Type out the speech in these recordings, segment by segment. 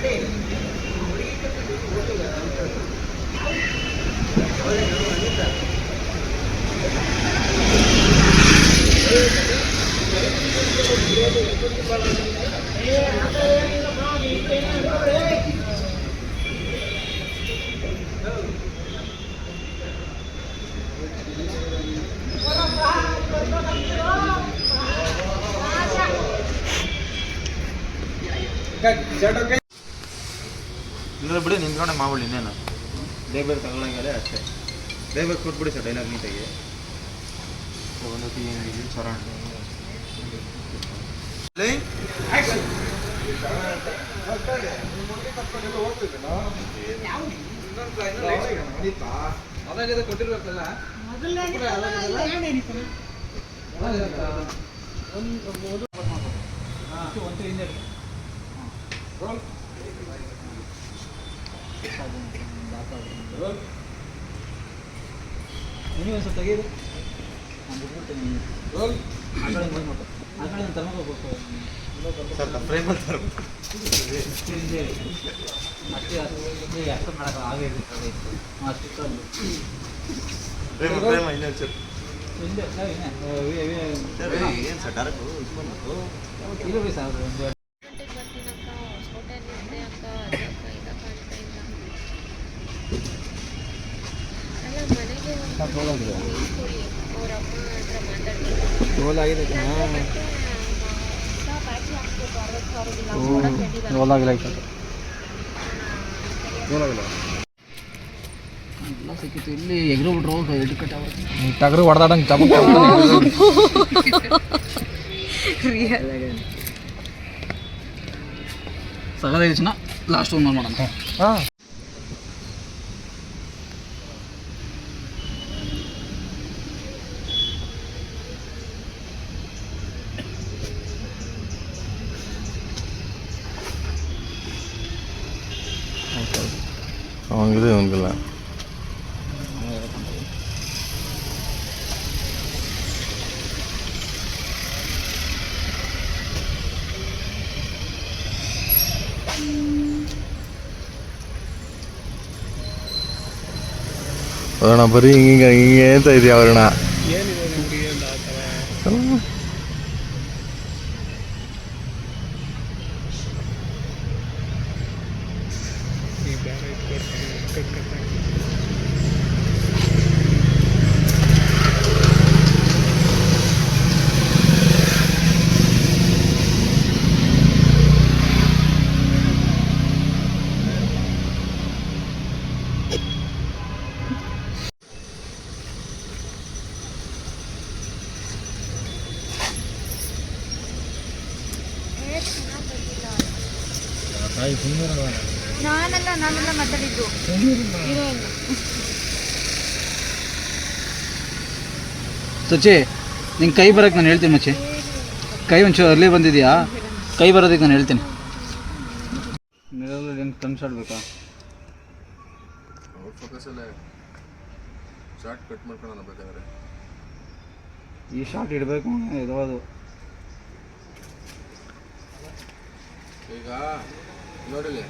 Good. Is that okay. ಇಲ್ಲ ಬಿಡಿ ನಿಂತ್ಕೊಂಡೆ ಮಾಡ್ಬಿಡಿ ಇನ್ನೇನು. ಬೇಗ ತಗೊಳಂಗಲ್ಲ ಅಷ್ಟೇ. ಬೇಗ ಬೇಗ ಕೊಟ್ಬಿಡಿ ಸರ್ ಡೈಲಾಗ್ ನೀಟಾಗಿ ಕೊಟ್ಟಿರ್ಬೇಕಲ್ಲ. ಒಂದು ಒಂದು ಸ್ವಲ್ಪ ತೆಗೀರಿ ನಾನು ಬಿಟ್ಬಿಡ್ತೀನಿ ಆ ಕಡೆ ಬಂದ್ಬಿಟ್ಟು ಆ ಕಡೆ ಒಂದು ತಗೊಂಡು ಹೋಗ್ಬೇಕು ಸ್ವಲ್ಪ ಫ್ರೇಮಲ್ಲಿ ತರ್ಬೇಕು ಹಿಂದೆ ಅಷ್ಟೇ ಅಷ್ಟೇ ಅಷ್ಟು ಮಾಡೋಕೆ ಆಗೇ ಅಷ್ಟು ಹಿಂದೆ ಸರ್ ಡೈರೆಕ್ಟ್ ಇಸ್ಕೊಂಡು ಇಲ್ಲ ಸರ್ ಒಂದು ಸಿಕ್ಕಿತ್ತು ಇಲ್ಲಿ ಎಗ್ರು ಬಿಟ್ರು ಎಡ್ ಕಟ್ ಟಗರು ಹೊಡೆದಾಡಂಗೆ ಸಗದೈದು ಜನ ಲಾಸ್ಟ್ ಒಂದು ಮಾಡೋಣ ಅವನಿಗಿದೆ ಅವನಿಗಿಲ್ಲ ಅರುಣ ಬರೀ ಹಿಂಗೆ ಹಿಂಗೆ ಅಂತ ಇದೆಯಾ Ay, primero ganar. ನಾನಲ್ಲ ನಾನೆಲ್ಲ ಮಾತಾಡಿದ್ದು. ಹೀರೋಯಿನ್ ನಿನ್ ನಿಂಗೆ ಕೈ ಬರೋಕ್ಕೆ ನಾನು ಹೇಳ್ತೀನಿ ಮಚ್ಚಿ. ಕೈ ಒಂಚೂರು ಅರ್ಲಿ ಬಂದಿದೆಯಾ? ಕೈ ಬರೋದಕ್ಕೆ ನಾನು ಹೇಳ್ತೀನಿ. ಮಿರರಲ್ಲಿ ಹೆಂಗೆ ಕನ್ಸಾಡ್ಬೇಕಾ ಫೋಕಸಲ್ಲೇ ಶಾರ್ಟ್ ಕಟ್ ಮಾಡ್ಕೊಳ್ಳೋಣ ಬೇಕಾದ್ರೆ. ಈ ಶಾರ್ಟ್ ಇಡಬೇಕು ಇದು ಈಗ ನೋಡಿಲಿ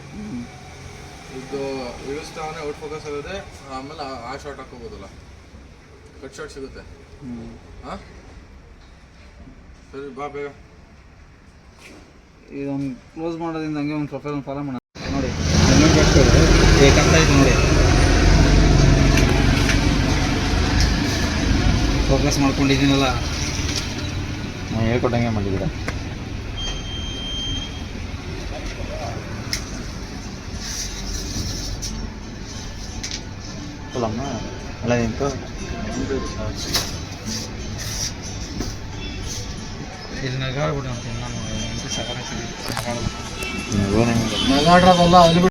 ಇದು ಇಳಿಸ್ತಾವನೆ ಔಟ್ ಫೋಕಸ್ ಆಗುತ್ತೆ ಆಮೇಲೆ ಆ- ಶಾಟ್ ಶಾರ್ಟ್ ಹಾಕೋಬೋದಲ್ಲ ಕಟ್ ಶಾಟ್ ಸಿಗುತ್ತೆ. ಹಾಂ? ಸರಿ ಬಾ ಬೇಗ. ಇದೊಂದು ಕ್ಲೋಸ್ ಮಾಡೋದ್ರಿಂದ ಹಂಗೆ ಒಂದು ಪ್ರೊಫೈಲ್ ಫಾಲೋ ಮಾಡೋಣ. ನೋಡಿ ನೋಡಿ. ಫೋಕಸ್ ಮಾಡ್ಕೊಂಡಿದ್ದೀನಲ್ಲ. ನಾನು ಹೇಳ್ಕೊಟ್ಟಂಗೆ ಮಾಡಿದ್ದೀರಾ? ಅಲ್ಲಮ್ಮ ಅಲ್ಲ ನಿಂತು ಇಲ್ಲಿ ನಗಾಡ್ಬಿಟ್ಟು ನಾನು ನಗೋಣ ನಗಾಡ್ರದಲ್ಲ ಅಲ್ಲಿ